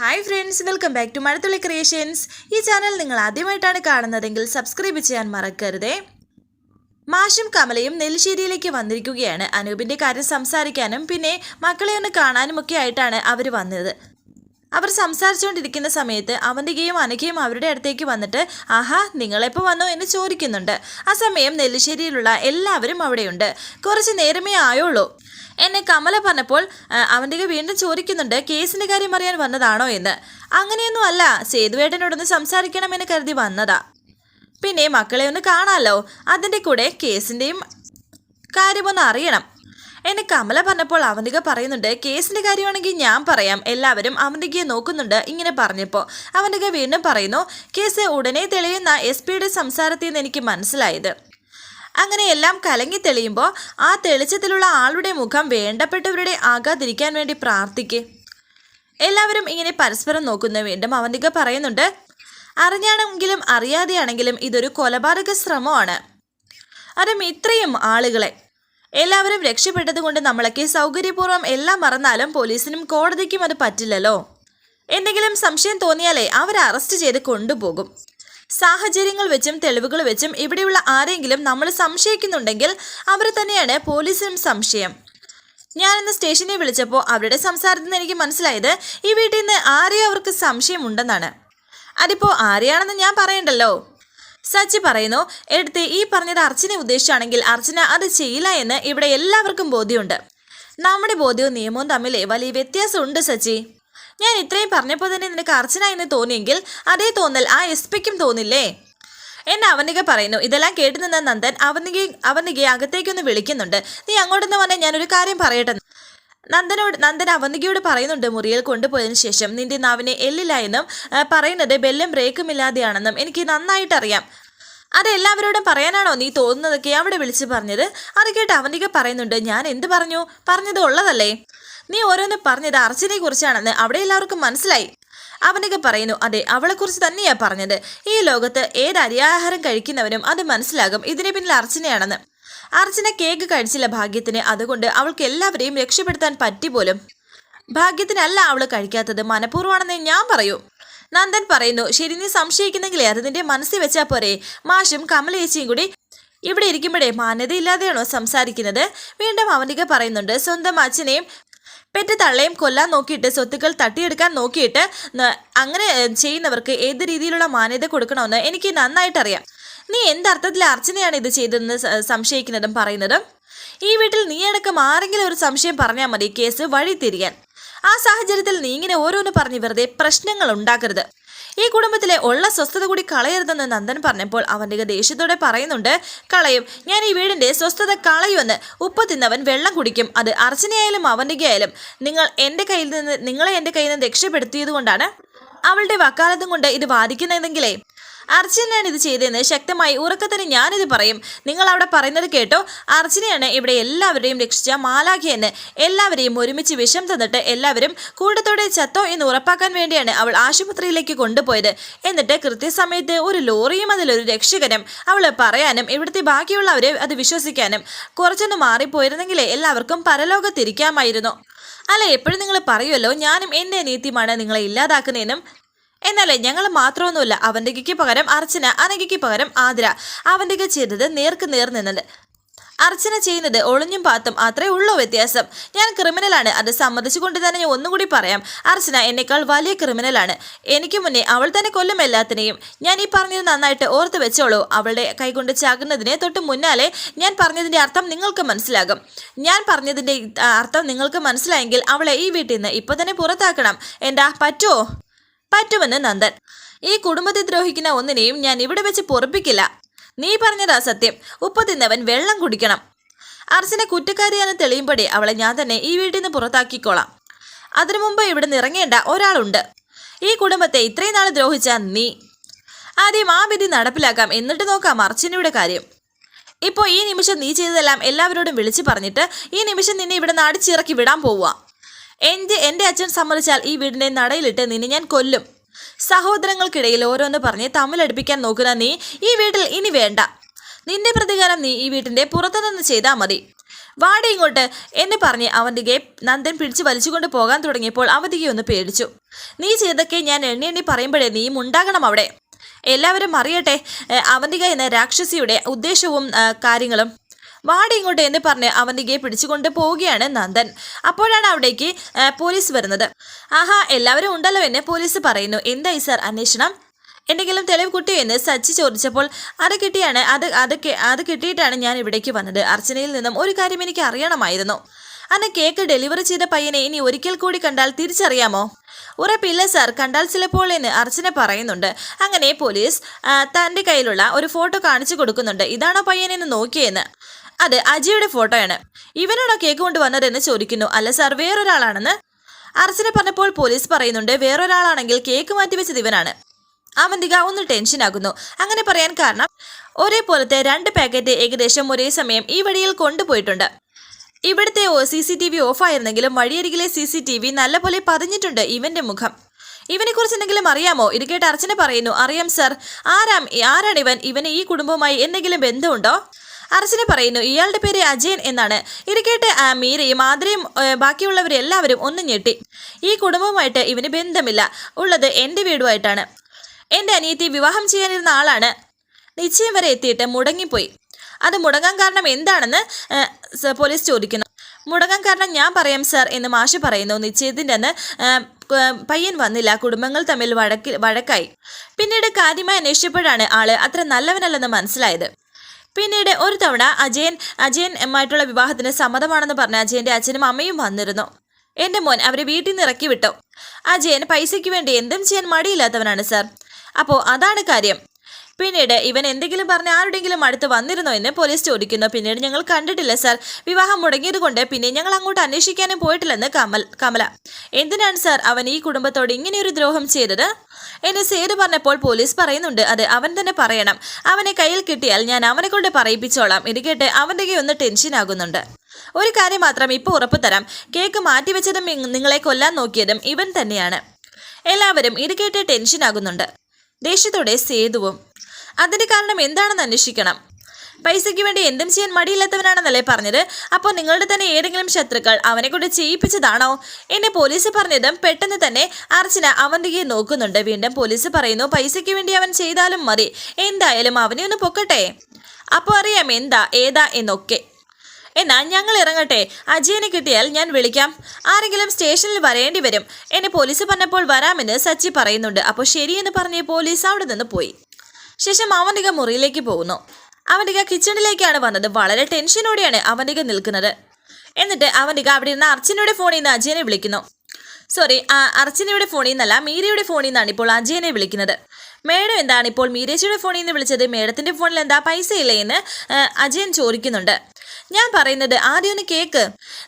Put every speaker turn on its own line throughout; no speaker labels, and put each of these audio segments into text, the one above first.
Hi friends welcome back to Mazhathulli creations ഈ channel നിങ്ങൾ ആദ്യമായിട്ടാണ് കാണുന്നതെങ്കിൽ സബ്സ്ക്രൈബ് ചെയ്യാൻ മറക്കരുതേ. മാഷും കമലയും നെല്ലിശ്ശേരിയിലേക്ക് വന്നിരിക്കുകയാണ്. അനൂപിന്റെ കാര്യം സംസാരിക്കാനും പിന്നെ മക്കളെ ഒന്ന് കാണാനുമൊക്കെ ആയിട്ടാണ് അവർ വന്നത്. അവർ സംസാരിച്ചുകൊണ്ടിരിക്കുന്ന സമയത്ത് അവന്തികയും അനഘയും അവരുടെ അടുത്തേക്ക് വന്നിട്ട് ആഹാ നിങ്ങളെപ്പോൾ വന്നു? എന്ന് ചോദിക്കുന്നുണ്ട്. ആ സമയം നെല്ലിശ്ശേരിയിലുള്ള എല്ലാവരും അവിടെയുണ്ട്. കുറച്ച് നേരമേ ആയുള്ളൂ. എന്നെ കമല പറഞ്ഞപ്പോൾ അവന്റെ വീണ്ടും ചോദിക്കുന്നുണ്ട് കേസിന്റെ കാര്യം അറിയാൻ വന്നതാണോ എന്ന്. അങ്ങനെയൊന്നും അല്ല സേതുവേട്ടനോടൊന്ന് സംസാരിക്കണമെന്ന് കരുതി വന്നതാ. പിന്നെ മക്കളെ ഒന്ന് കാണാമല്ലോ അതിന്റെ കൂടെ കേസിന്റെയും കാര്യമൊന്ന് അറിയണം. എന്നെ കമല പറഞ്ഞപ്പോൾ അവന്തിക പറയുന്നുണ്ട് കേസിന്റെ കാര്യമാണെങ്കിൽ ഞാൻ പറയാം. എല്ലാവരും അവന്തികയെ നോക്കുന്നുണ്ട് ഇങ്ങനെ പറഞ്ഞപ്പോൾ അവന്തിക വീണ്ടും പറയുന്നു കേസ് ഉടനെ തെളിയുന്ന എസ് പിയുടെ സംസാരത്തിൽ നിന്ന് എനിക്ക് മനസ്സിലായത്. അങ്ങനെ എല്ലാം കലങ്ങി തെളിയുമ്പോൾ ആ തെളിച്ചത്തിലുള്ള ആളുടെ മുഖം വേണ്ടപ്പെട്ടവരുടെ ആകാതിരിക്കാൻ വേണ്ടി പ്രാർത്ഥിക്കേ. എല്ലാവരും ഇങ്ങനെ പരസ്പരം നോക്കുന്ന. വീണ്ടും അവന്തിക പറയുന്നുണ്ട് അറിഞ്ഞാണെങ്കിലും അറിയാതെയാണെങ്കിലും ഇതൊരു കൊലപാതക ശ്രമമാണ്. അതും ഇത്രയും ആളുകളെ എല്ലാവരും രക്ഷപ്പെട്ടതുകൊണ്ട് നമ്മളൊക്കെ സൗകര്യപൂർവം എല്ലാം മറന്നാലും പോലീസിനും കോടതിക്കും അത് പറ്റില്ലല്ലോ. എന്തെങ്കിലും സംശയം തോന്നിയാലേ അവർ അറസ്റ്റ് ചെയ്ത് കൊണ്ടുപോകും. സാഹചര്യങ്ങൾ വെച്ചും തെളിവുകൾ വെച്ചും ഇവിടെയുള്ള ആരെങ്കിലും നമ്മൾ സംശയിക്കുന്നുണ്ടെങ്കിൽ അവർ തന്നെയാണ് പോലീസിനും സംശയം. ഞാനിന്ന് സ്റ്റേഷനിൽ വിളിച്ചപ്പോൾ അവരുടെ സംസാരത്തിൽ നിന്ന് എനിക്ക് മനസ്സിലായത് ഈ വീട്ടിൽ നിന്ന് ആരെയോ അവർക്ക് സംശയമുണ്ടെന്നാണ്. അതിപ്പോൾ ആരെയാണെന്ന് ഞാൻ പറയണ്ടല്ലോ? സച്ചി പറയുന്നു എടുത്ത് ഈ പറഞ്ഞത് അർച്ചനെ ഉദ്ദേശിച്ചാണെങ്കിൽ അർച്ചന അത് ചെയ്യില്ല എന്ന് ഇവിടെ എല്ലാവർക്കും ബോധ്യമുണ്ട്. നമ്മുടെ ബോധ്യവും നിയമവും തമ്മിൽ വലിയ വ്യത്യാസമുണ്ട് സച്ചി. ഞാൻ ഇത്രയും പറഞ്ഞപ്പോൾ തന്നെ നിനക്ക് അർച്ചന എന്ന് തോന്നിയെങ്കിൽ അതേ തോന്നൽ ആ എസ് പിക്കും തോന്നില്ലേ? എന്നെ അവനിക പറയുന്നു ഇതെല്ലാം കേട്ടു നിന്ന നന്ദൻ അവനിക അവനികയെ അകത്തേക്കൊന്ന് വിളിക്കുന്നുണ്ട്. നീ അങ്ങോട്ടൊന്ന് വന്നാൽ ഞാനൊരു കാര്യം പറയട്ടെ നന്ദനോട് നന്ദൻ അവന്തികയോട് പറയുന്നുണ്ട് മുറിയിൽ കൊണ്ടുപോയതിനു ശേഷം. നിന്റെ നാവിനെ എല്ലില്ല എന്നും പറയുന്നത് ബെല്ലും ബ്രേക്കും ഇല്ലാതെയാണെന്നും എനിക്ക് നന്നായിട്ടറിയാം. അത് എല്ലാവരോടും പറയാനാണോ നീ തോന്നുന്നതൊക്കെ അവിടെ വിളിച്ചു പറഞ്ഞത്? അത് കേട്ട് അവന്തിക പറയുന്നുണ്ട് ഞാൻ എന്ത് പറഞ്ഞു? പറഞ്ഞത് ഉള്ളതല്ലേ? നീ ഓരോന്ന് പറഞ്ഞത് അർച്ചനെ കുറിച്ചാണെന്ന് അവിടെ എല്ലാവർക്കും മനസ്സിലായി. അവനൊക്കെ പറയുന്നു അതെ അവളെക്കുറിച്ച് തന്നെയാ പറഞ്ഞത്. ഈ ലോകത്ത് ഏത് അരിയാഹാരം കഴിക്കുന്നവനും അത് മനസ്സിലാകും. ഇതിന് പിന്നിൽ അർച്ചനയാണെന്ന്. അർച്ചന കേക്ക് കഴിച്ചില്ല ഭാഗ്യത്തിന്. അതുകൊണ്ട് അവൾക്ക് എല്ലാവരെയും രക്ഷപ്പെടുത്താൻ പറ്റി പോലും. ഭാഗ്യത്തിനല്ല അവൾ കഴിക്കാത്തത്. മനഃപൂർവമാണെന്ന് ഞാൻ പറയൂ. നന്ദൻ പറയുന്നു ശരി നീ സംശയിക്കുന്നെങ്കിലേ അത് നിന്റെ മനസ്സിൽ വെച്ചാൽ പോരെ. മാഷും കമലേച്ചിയും കൂടി ഇവിടെ ഇരിക്കുമ്പോഴേ മാന്യതയില്ലാതെയാണോ സംസാരിക്കുന്നത്? വീണ്ടും അവനിക പറയുന്നുണ്ട് സ്വന്തം അച്ഛനെയും പെറ്റ് തള്ളയും കൊല്ലാൻ നോക്കിയിട്ട് സ്വത്തുക്കൾ തട്ടിയെടുക്കാൻ നോക്കിയിട്ട് അങ്ങനെ ചെയ്യുന്നവർക്ക് ഏത് രീതിയിലുള്ള മാന്യത കൊടുക്കണമെന്ന് എനിക്ക് നന്നായിട്ടറിയാം. നീ എന്തർത്ഥത്തിൽ അർച്ചനയാണ് ഇത് ചെയ്തതെന്ന് സംശയിക്കുന്നതും പറയുന്നതും? ഈ വീട്ടിൽ നീ അടക്കം ആരെങ്കിലും ഒരു സംശയം പറഞ്ഞാൽ മതി കേസ് വഴി തിരിയാൻ. ആ സാഹചര്യത്തിൽ നീ ഇങ്ങനെ ഓരോന്ന് പറഞ്ഞ് വെറുതെ പ്രശ്നങ്ങൾ ഉണ്ടാക്കരുത്. ഈ കുടുംബത്തിലെ ഉള്ള സ്വസ്ഥത കൂടി കളയരുതെന്ന് നന്ദൻ പറഞ്ഞപ്പോൾ അവന്റെ ദേഷ്യത്തോടെ പറയുന്നുണ്ട് കളയും. ഞാൻ ഈ വീടിന്റെ സ്വസ്ഥത കളയുമെന്ന്. ഉപ്പ് തിന്നവൻ വെള്ളം കുടിക്കും. അത് അർച്ചനയായാലും അവന്റെ ആയാലും നിങ്ങൾ എന്റെ കയ്യിൽ നിന്ന് നിങ്ങളെ എന്റെ കയ്യിൽ നിന്ന് രക്ഷപ്പെടുത്തിയത് കൊണ്ടാണ്? അവളുടെ വക്കാലത്തും കൊണ്ട് ഇത് വാദിക്കുന്നതെങ്കിലേ അർച്ചനയാണ് ഇത് ചെയ്തതെന്ന് ശക്തമായി ഉറക്കത്തിന് ഞാനിത് പറയും. നിങ്ങൾ അവിടെ പറയുന്നത് കേട്ടോ? അർച്ചനയാണ് ഇവിടെ എല്ലാവരെയും രക്ഷിച്ച മാലാഖി എന്ന്. എല്ലാവരെയും ഒരുമിച്ച് വിഷം തന്നിട്ട് എല്ലാവരും കൂട്ടത്തോടെ ചത്തോ എന്ന് ഉറപ്പാക്കാൻ വേണ്ടിയാണ് അവൾ ആശുപത്രിയിലേക്ക് കൊണ്ടുപോയത്. എന്നിട്ട് കൃത്യസമയത്ത് ഒരു ലോറിയും അതിലൊരു രക്ഷകനും അവൾ പറയാനും ഇവിടുത്തെ ബാക്കിയുള്ളവരെ അത് വിശ്വസിക്കാനും കുറച്ചൊന്ന് മാറിപ്പോയിരുന്നെങ്കിലേ എല്ലാവർക്കും പരലോകത്തിരിക്കാമായിരുന്നു. അല്ല എപ്പോഴും നിങ്ങൾ പറയുമല്ലോ ഞാനും എന്റെ അനിയത്തിയുമാണ് നിങ്ങളെ ഇല്ലാതാക്കുന്നതെന്നും എന്നാലേ ഞങ്ങൾ മാത്രമൊന്നുമില്ല അവന്റെക്ക് പകരം അർച്ചന അനഘയ്ക്ക് പകരം ആതിര. അവന്തിക ചെയ്തത് നേർക്ക് നേർ നിന്നത്. അർച്ചന ചെയ്യുന്നത് ഒളിഞ്ഞും പാത്തും അത്രേ ഉള്ളൂ വ്യത്യാസം. ഞാൻ ക്രിമിനലാണ് അത് സമ്മതിച്ചുകൊണ്ട് തന്നെ ഞാൻ ഒന്നുകൂടി പറയാം. അർച്ചന എന്നേക്കാൾ വലിയ ക്രിമിനലാണ് എനിക്ക് മുന്നേ അവൾ തന്നെ കൊല്ലും എല്ലാത്തിനെയും. ഞാൻ ഈ പറഞ്ഞത് നന്നായിട്ട് ഓർത്ത് വെച്ചോളൂ. അവളുടെ കൈകൊണ്ട് ചാകുന്നതിനെ തൊട്ട് മുന്നാലെ ഞാൻ പറഞ്ഞതിന്റെ അർത്ഥം നിങ്ങൾക്ക് മനസ്സിലാകും. ഞാൻ പറഞ്ഞതിന്റെ അർത്ഥം നിങ്ങൾക്ക് മനസ്സിലായെങ്കിൽ അവളെ ഈ വീട്ടിൽ നിന്ന് ഇപ്പോൾ തന്നെ പുറത്താക്കണം. എന്താ പറ്റുമോ പറ്റുമെന്ന് നന്ദൻ. ഈ കുടുംബത്തെ ദ്രോഹിക്കുന്ന ഒന്നിനെയും ഞാൻ ഇവിടെ വെച്ച് പൊറപ്പിക്കില്ല. നീ പറഞ്ഞതാ സത്യം. ഉപ്പ് തിന്നവൻ വെള്ളം കുടിക്കണം. അർച്ചന കുറ്റക്കാരിയാണെന്ന് തെളിയുമ്പോഴേ അവളെ ഞാൻ തന്നെ ഈ വീട്ടിൽ നിന്ന് പുറത്താക്കിക്കോളാം. അതിനു മുമ്പ് ഇവിടെ നിന്ന് ഇറങ്ങേണ്ട ഒരാളുണ്ട്. ഈ കുടുംബത്തെ ഇത്രയും നാൾ ദ്രോഹിച്ച നീ. ആദ്യം ആ വിധി നടപ്പിലാക്കാം. എന്നിട്ട് നോക്കാം അർച്ചനയുടെ കാര്യം. ഇപ്പോൾ ഈ നിമിഷം നീ ചെയ്തതെല്ലാം എല്ലാവരോടും വിളിച്ചു പറഞ്ഞിട്ട് ഈ നിമിഷം നിന്നെ ഇവിടെ നിന്ന് അടിച്ചിറക്കി വിടാൻ പോവുക. എന്റെ എന്റെ അച്ഛൻ സമ്മതിച്ചാൽ ഈ വീടിന്റെ നടയിലിട്ട് നിന്നെ ഞാൻ കൊല്ലും. സഹോദരങ്ങൾക്കിടയിൽ ഓരോന്ന് പറഞ്ഞ് തമ്മിലടുപ്പിക്കാൻ നോക്കുന്ന നീ ഈ വീട്ടിൽ ഇനി വേണ്ട. നിന്റെ പ്രതികാരം നീ ഈ വീട്ടിന്റെ പുറത്തുനിന്ന് ചെയ്താൽ മതി. വാടി ഇങ്ങോട്ട് എന്ന് പറഞ്ഞ് ഗേ നന്ദൻ പിടിച്ചു വലിച്ചുകൊണ്ട് പോകാൻ തുടങ്ങിയപ്പോൾ അവന്തിക ഒന്ന് പേടിച്ചു. നീ ചെയ്തൊക്കെ ഞാൻ എണ്ണി എണ്ണി പറയുമ്പോഴേ നീയും ഉണ്ടാകണം അവിടെ. എല്ലാവരും അറിയട്ടെ അവന്തിക എന്ന രാക്ഷസിയുടെ ഉദ്ദേശവും കാര്യങ്ങളും. വാടി ഇങ്ങോട്ട് എന്ന് പറഞ്ഞ് അവന്തികയെ പിടിച്ചുകൊണ്ട് പോവുകയാണ് നന്ദൻ. അപ്പോഴാണ് അവിടേക്ക് പോലീസ് വരുന്നത്. ആഹാ എല്ലാവരും ഉണ്ടല്ലോ എന്നെ പോലീസ് പറയുന്നു. എന്തായി സർ അന്വേഷണം? എന്തെങ്കിലും തെളിവ് കിട്ടിയോ എന്ന് സച്ചി ചോദിച്ചപ്പോൾ അത് കിട്ടിയാണ് അത് അത് അത് കിട്ടിയിട്ടാണ് ഞാൻ ഇവിടേക്ക് വന്നത്. അർച്ചനയിൽ നിന്നും ഒരു കാര്യം എനിക്ക് അറിയണമായിരുന്നു. അന്ന് കേക്ക് ഡെലിവറി ചെയ്ത പയ്യനെ ഇനി ഒരിക്കൽ കൂടി കണ്ടാൽ തിരിച്ചറിയാമോ? ഉറപ്പില്ല സർ കണ്ടാൽ ചിലപ്പോൾ എന്ന് അർച്ചന പറയുന്നുണ്ട്. അങ്ങനെ പോലീസ് തന്റെ കയ്യിലുള്ള ഒരു ഫോട്ടോ കാണിച്ചു കൊടുക്കുന്നുണ്ട്. ഇതാണോ പയ്യനെന്ന് നോക്കിയെന്ന്. അത് അജിയുടെ ഫോട്ടോയാണ്. ഇവനാണോ കേക്ക് കൊണ്ടുവന്നതെന്ന് ചോദിക്കുന്നു. അല്ല സാർ വേറൊരാളാണെന്ന്? അർച്ചന പറഞ്ഞപ്പോൾ പോലീസ് പറയുന്നുണ്ട് വേറൊരാളാണെങ്കിൽ കേക്ക് മാറ്റിവെച്ചത് ഇവനാണ്. അവന്തിക ഒന്ന് ടെൻഷൻ ടെൻഷനാകുന്നു അങ്ങനെ പറയാൻ കാരണം ഒരേപോലത്തെ രണ്ട് പാക്കറ്റ് ഏകദേശം ഒരേ സമയം ഈ വഴിയിൽ കൊണ്ടുപോയിട്ടുണ്ട്. ഇവിടുത്തെ സി സി ടി വി ഓഫായിരുന്നെങ്കിലും വഴിയരികിലെ സി സി ടി വി നല്ലപോലെ പതിഞ്ഞിട്ടുണ്ട് ഇവന്റെ മുഖം. ഇവനെ കുറിച്ച് എന്തെങ്കിലും അറിയാമോ? ഇത് കേട്ട് അർച്ചന പറയുന്നു അറിയാം സർ. ആരാം ഇവൻ ഇവന് ഈ കുടുംബവുമായി എന്തെങ്കിലും ബന്ധമുണ്ടോ? അർച്ചന പറയുന്നു ഇയാളുടെ പേര് അജയൻ എന്നാണ്. ഇരിക്കട്ടെ കേട്ട് ആ, മീരയും ആദ്രയും ബാക്കിയുള്ളവരെല്ലാവരും ഒന്ന് ഞെട്ടി. ഈ കുടുംബവുമായിട്ട് ഇവന് ബന്ധമില്ല. ഉള്ളത് എന്റെ വീടുമായിട്ടാണ്. എന്റെ അനിയത്തി വിവാഹം ചെയ്യാനിരുന്ന ആളാണ്. നിശ്ചയം വരെ എത്തിയിട്ട് മുടങ്ങിപ്പോയി. അത് മുടങ്ങാൻ കാരണം എന്താണെന്ന് പോലീസ് ചോദിക്കുന്നു. മുടങ്ങാൻ കാരണം ഞാൻ പറയാം സർ എന്ന് മാഷ് പറയുന്നു. നിശ്ചയത്തിന്റെ അന്ന് പയ്യൻ വന്നില്ല. കുടുംബങ്ങൾ തമ്മിൽ വഴക്കിൽ വഴക്കായി. പിന്നീട് കാര്യമായി അന്വേഷിച്ചപ്പോഴാണ് ആൾ അത്ര നല്ലവനല്ലെന്ന് മനസ്സിലായത്. പിന്നീട് ഒരു തവണ അജയൻ അജയനുമായിട്ടുള്ള വിവാഹത്തിന് സമ്മതമാണെന്ന് പറഞ്ഞ അജയന്റെ അച്ഛനും അമ്മയും വന്നിരുന്നു. എന്റെ മോൻ അവരെ വീട്ടിൽ നിന്ന് ഇറക്കി വിട്ടു. അജയൻ പൈസയ്ക്ക് വേണ്ടി എന്തും ചെയ്യാൻ മടിയില്ലാത്തവനാണ് സർ. അപ്പോ അതാണ് കാര്യം. പിന്നീട് ഇവൻ എന്തെങ്കിലും പറഞ്ഞ് ആരുടെങ്കിലും അടുത്ത് വന്നിരുന്നോ എന്ന് പോലീസ് ചോദിക്കുന്നു. പിന്നീട് ഞങ്ങൾ കണ്ടിട്ടില്ല സർ. വിവാഹം മുടങ്ങിയത് കൊണ്ട് പിന്നെ ഞങ്ങൾ അങ്ങോട്ട് അന്വേഷിക്കാനും പോയിട്ടില്ലെന്ന് കമൽ കമല. എന്തിനാണ് സർ അവൻ ഈ കുടുംബത്തോട് ഇങ്ങനെയൊരു ദ്രോഹം ചെയ്തത്? എന്നെ സേതു പറഞ്ഞപ്പോൾ പോലീസ് പറയുന്നുണ്ട് അത് അവൻ തന്നെ പറയണം. അവനെ കയ്യിൽ കിട്ടിയാൽ ഞാൻ അവനെ കൊണ്ട് പറയിപ്പിച്ചോളാം. ഇത് കേട്ട് അവന്റെ ഒന്ന് ടെൻഷൻ ആകുന്നുണ്ട്. ഒരു കാര്യം മാത്രം ഇപ്പോൾ ഉറപ്പ് തരാം. കേക്ക് മാറ്റിവെച്ചതും നിങ്ങളെ കൊല്ലാൻ നോക്കിയതും ഇവൻ തന്നെയാണ്. എല്ലാവരും ഇത് കേട്ട് ടെൻഷൻ ആകുന്നുണ്ട്. ദേഷ്യത്തോടെ സേതുവും അതിന് കാരണം എന്താണെന്ന് അന്വേഷിക്കണം. പൈസയ്ക്ക് വേണ്ടി എന്തും ചെയ്യാൻ മടിയില്ലാത്തവനാണെന്നല്ലേ പറഞ്ഞത്? അപ്പോൾ നിങ്ങളുടെ തന്നെ ഏതെങ്കിലും ശത്രുക്കൾ അവനെ കൊണ്ട് ചെയ്യിപ്പിച്ചതാണോ? എന്നെ പോലീസ് പറഞ്ഞതും പെട്ടെന്ന് തന്നെ അർച്ചന അവന്തികയെ നോക്കുന്നുണ്ട്. വീണ്ടും പോലീസ് പറയുന്നു പൈസയ്ക്ക് വേണ്ടി അവൻ ചെയ്താലും മതി. എന്തായാലും അവനെ ഒന്ന് പൊക്കട്ടെ. അപ്പോൾ അറിയാം എന്താ ഏതാ എന്നൊക്കെ. എന്നാൽ ഞങ്ങൾ ഇറങ്ങട്ടെ. അജയനെ കിട്ടിയാൽ ഞാൻ വിളിക്കാം. ആരെങ്കിലും സ്റ്റേഷനിൽ വരേണ്ടി വരും. എന്നെ പോലീസ് പറഞ്ഞപ്പോൾ വരാമെന്ന് സച്ചി പറയുന്നുണ്ട്. അപ്പോൾ ശരിയെന്ന് പറഞ്ഞ് പോലീസ് അവിടെ നിന്ന് പോയി. ശേഷം അവനിക മുറിയിലേക്ക് പോകുന്നു. അവനിക കിച്ചണിലേക്കാണ് വന്നത്. വളരെ ടെൻഷനോടെയാണ് അവനിക നിൽക്കുന്നത്. എന്നിട്ട് അവനിക അവിടെ ഇരുന്ന അർച്ചനയുടെ ഫോണിൽ നിന്ന് അജയനെ വിളിക്കുന്നു. സോറി അർച്ചനയുടെ ഫോണിൽ നിന്നല്ല മീരയുടെ ഫോണിൽ നിന്നാണ് ഇപ്പോൾ അജയനെ വിളിക്കുന്നത്. മേഡം എന്താണ് ഇപ്പോൾ മീരേച്ചിയുടെ ഫോണിൽ നിന്ന് വിളിച്ചത്? മേഡത്തിന്റെ ഫോണിൽ എന്താ പൈസ ഇല്ലേ എന്ന് അജയൻ ചോദിക്കുന്നുണ്ട്. ഞാൻ പറയുന്നത് ആദ്യം ഒന്ന് കേക്ക്.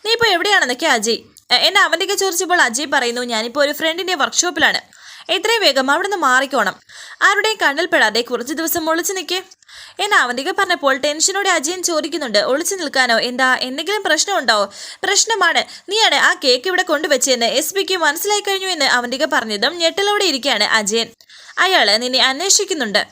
നീ ഇപ്പോൾ എവിടെയാണെന്നൊക്കെ അജയ്. എന്നെ അവന്റെയൊക്കെ ചോദിച്ചപ്പോൾ അജയ് പറയുന്നു ഞാനിപ്പോൾ ഒരു ഫ്രണ്ടിന്റെ വർക്ക്ഷോപ്പിലാണ് എത്രയും വേഗം അവിടുന്ന് മാറിക്കോണം. ആരുടെയും കണ്ണിൽപ്പെടാതെ കുറച്ച് ദിവസം ഒളിച്ചു നിൽക്കേ. എന്നെ അവന്തിക പറഞ്ഞപ്പോൾ ടെൻഷനോടെ അജയൻ ചോദിക്കുന്നുണ്ട് ഒളിച്ചു നിൽക്കാനോ? എന്താ എന്തെങ്കിലും പ്രശ്നമുണ്ടോ പ്രശ്നമാണ്. നീയാണ് ആ കേക്ക് ഇവിടെ കൊണ്ടുവച്ചെന്ന് എസ് പിക്ക് മനസ്സിലായി കഴിഞ്ഞു എന്ന് അവന്തിക പറഞ്ഞതും ഞെട്ടലോടെ ഇരിക്കുകയാണ് അജയൻ. അയാൾ നിന്നെ അന്വേഷിക്കുന്നുണ്ട്.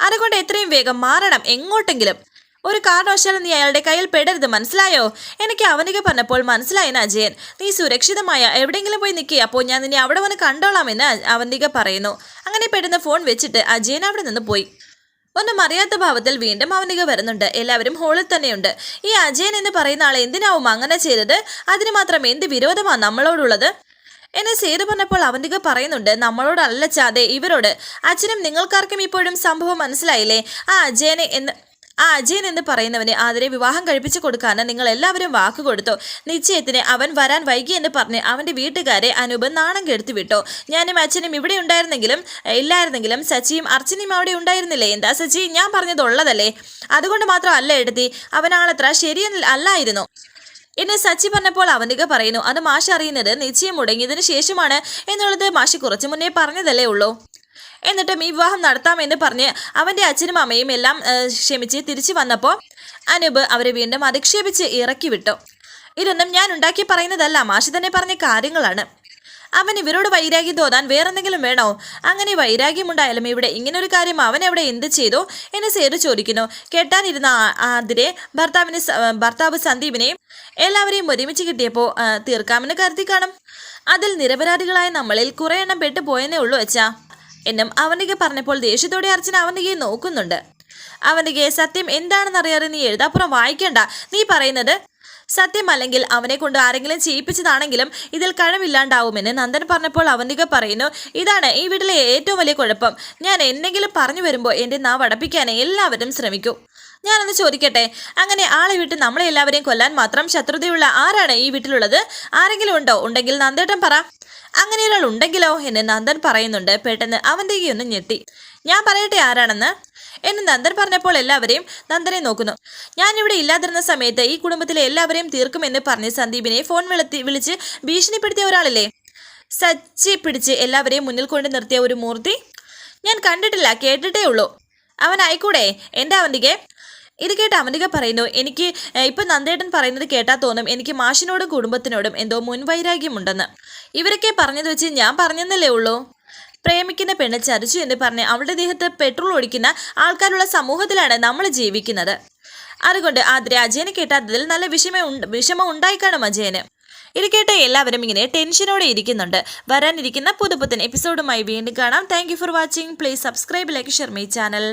അതുകൊണ്ട് എത്രയും വേഗം മാറണം എങ്ങോട്ടെങ്കിലും. ഒരു കാരണവശാലും നീ അയാളുടെ കയ്യിൽ പെടരുത് മനസ്സിലായോ? എനിക്ക് അവനിക പറഞ്ഞപ്പോൾ മനസ്സിലായെന്ന് അജയൻ. നീ സുരക്ഷിതമായ എവിടെയെങ്കിലും പോയി നിൽക്കുക അപ്പോൾ ഞാൻ നിന്നെ അവിടെ വന്ന് കണ്ടോളാമെന്ന് അവന്തിക പറയുന്നു. അങ്ങനെ പെടുന്ന ഫോൺ വെച്ചിട്ട് അജയൻ അവിടെ നിന്ന് പോയി. ഒന്നും അറിയാത്ത ഭാവത്തിൽ വീണ്ടും അവനിക വരുന്നുണ്ട്. എല്ലാവരും ഹോളിൽ തന്നെയുണ്ട്. ഈ അജയൻ എന്ന് പറയുന്ന ആൾ എന്തിനാവും അങ്ങനെ ചെയ്തത്? അതിന് മാത്രം എന്ത് വിരോധമാണ് നമ്മളോടുള്ളത്? എന്നെ സേതു പറഞ്ഞപ്പോൾ അവന്റെ പറയുന്നുണ്ട് നമ്മളോടല്ല ചാതെ ഇവരോട്. അച്ഛനും നിങ്ങൾക്കാർക്കും ഇപ്പോഴും സംഭവം മനസ്സിലായില്ലേ? ആ അജയനെ എന്ന് ആ അജയൻ എന്ന് പറയുന്നവനെ ആതിരെ വിവാഹം കഴിപ്പിച്ചു കൊടുക്കാൻ നിങ്ങൾ എല്ലാവരും വാക്ക് കൊടുത്തു. നിശ്ചയത്തിന് അവൻ വരാൻ വൈകി എന്ന് പറഞ്ഞ് അവന്റെ വീട്ടുകാരെ അനൂപ് നാണം കെടുത്തി വിട്ടു. ഞാനും അച്ഛനും ഇവിടെ ഉണ്ടായിരുന്നെങ്കിലും ഇല്ലായിരുന്നെങ്കിലും സച്ചിയും അർച്ചനയും അവിടെ ഉണ്ടായിരുന്നില്ലേ? എന്താ സച്ചി? ഞാൻ പറഞ്ഞത് ഉള്ളതല്ലേ അതുകൊണ്ട് മാത്രം അല്ല എടുത്തി അവനാളത്ര ശരിയെന്ന് അല്ലായിരുന്നു. എന്നെ സച്ചി പറഞ്ഞപ്പോൾ അവനിക പറയുന്നു അത് മാഷ് അറിയുന്നത് നിശ്ചയം മുടങ്ങിയതിന് ശേഷമാണ് എന്നുള്ളത് മാഷി കുറച്ചു മുന്നേ പറഞ്ഞതല്ലേ ഉള്ളൂ. എന്നിട്ടും ഈ വിവാഹം നടത്താമെന്ന് പറഞ്ഞ് അവന്റെ അച്ഛനും അമ്മയും എല്ലാം ക്ഷമിച്ച് തിരിച്ചു വന്നപ്പോൾ അനൂപ് അവരെ വീണ്ടും അധിക്ഷേപിച്ച് ഇറക്കി വിട്ടു. ഇതൊന്നും ഞാൻ ഉണ്ടാക്കി പറയുന്നതല്ല മാഷി തന്നെ പറഞ്ഞ കാര്യങ്ങളാണ്. അവൻ ഇവരോട് വൈരാഗ്യം തോന്നാൻ വേറെന്തെങ്കിലും വേണോ? അങ്ങനെ വൈരാഗ്യമുണ്ടായാലും ഇവിടെ ഇങ്ങനൊരു കാര്യം അവൻ എവിടെ എന്ത് ചെയ്തു എന്ന് സേതു ചോദിക്കുന്നു. കെട്ടാനിരുന്ന അതിരെ ഭർത്താവിന് ഭർത്താവ് സന്ദീപിനെയും എല്ലാവരെയും ഒരുമിച്ച് കിട്ടിയപ്പോൾ തീർക്കാമെന്ന് കരുതി കാണും. അതിൽ നിരപരാധികളായ നമ്മളിൽ കുറേ എണ്ണം പെട്ടു പോയെന്നേ ഉള്ളൂ അച്ഛാ. എന്നും അവനിക പറഞ്ഞപ്പോൾ ദേഷ്യത്തോടെ അർച്ചന അവനികയെ നോക്കുന്നുണ്ട്. അവനികെ സത്യം എന്താണെന്ന് അറിയാതെ നീ എഴുതാപ്പുറം വായിക്കണ്ട. നീ പറയുന്നത് സത്യമല്ലെങ്കിൽ അവനെ കൊണ്ട് ആരെങ്കിലും ചെയ്യിപ്പിച്ചതാണെങ്കിലും ഇതിൽ കഴിവില്ലാണ്ടാവുമെന്ന് നന്ദൻ പറഞ്ഞപ്പോൾ അവനിക പറയുന്നു ഇതാണ് ഈ വീട്ടിലെ ഏറ്റവും വലിയ കുഴപ്പം. ഞാൻ എന്തെങ്കിലും പറഞ്ഞു വരുമ്പോൾ എന്റെ നാവ് അടപ്പിക്കാൻ എല്ലാവരും ശ്രമിക്കും. ഞാനൊന്ന് ചോദിക്കട്ടെ അങ്ങനെ ആളെ വിട്ട് നമ്മളെ എല്ലാവരെയും കൊല്ലാൻ മാത്രം ശത്രുതയുള്ള ആരാണ് ഈ വീട്ടിലുള്ളത്? ആരെങ്കിലും ഉണ്ടോ? ഉണ്ടെങ്കിൽ നന്ദേട്ടൻ പറ. അങ്ങനെ ഒരാൾ ഉണ്ടെങ്കിലോ എന്ന് നന്ദൻ പറയുന്നുണ്ട്. പെട്ടെന്ന് അവന്റെ ഒന്ന് ഞെട്ടി. ഞാൻ പറയട്ടെ ആരാണെന്ന്? എന്ന് നന്ദൻ പറഞ്ഞപ്പോൾ എല്ലാവരെയും നന്ദനെ നോക്കുന്നു. ഞാൻ ഇവിടെ ഇല്ലാതിരുന്ന സമയത്ത് ഈ കുടുംബത്തിലെ എല്ലാവരെയും തീർക്കുമെന്ന് പറഞ്ഞ് സന്ദീപിനെ ഫോൺ വിളത്തി വിളിച്ച് ഭീഷണിപ്പെടുത്തിയ ഒരാളില്ലേ? സച്ചി പിടിച്ച് എല്ലാവരെയും മുന്നിൽ കൊണ്ട് നിർത്തിയ ഒരു മൂർത്തി? ഞാൻ കണ്ടിട്ടില്ല കേട്ടിട്ടേ ഉള്ളൂ. അവൻ ആയിക്കൂടെ? എന്റെ അവന്തികെ ഇത് കേട്ട് അവന്തിക പറയുന്നു എനിക്ക് ഇപ്പൊ നന്ദേട്ടൻ പറയുന്നത് കേട്ടാ തോന്നും. എനിക്ക് മാഷിനോടും കുടുംബത്തിനോടും എന്തോ മുൻവൈരാഗ്യമുണ്ടെന്ന്. ഇവരൊക്കെ പറഞ്ഞത് വെച്ച് ഞാൻ പറഞ്ഞെന്നല്ലേ ഉള്ളൂ. പ്രേമിക്കുന്ന പെണ്ണ് ചതിച്ചു എന്ന് പറഞ്ഞ് അവളുടെ ദേഹത്ത് പെട്രോൾ ഒഴിക്കുന്ന ആൾക്കാരുള്ള സമൂഹത്തിലാണ് നമ്മൾ ജീവിക്കുന്നത്. അതുകൊണ്ട് ആദ്ര അജയനെ കേട്ടാത്തതിൽ നല്ല വിഷമം വിഷമം ഉണ്ടായിക്കാണും അജയന്. ഇത് കേട്ട എല്ലാവരും ഇങ്ങനെ ടെൻഷനോടെ ഇരിക്കുന്നുണ്ട്. വരാനിരിക്കുന്ന പുതുപുത്തൻ എപ്പിസോഡുമായി വീണ്ടും കാണാം. Thank for watching please subscribe like share my channel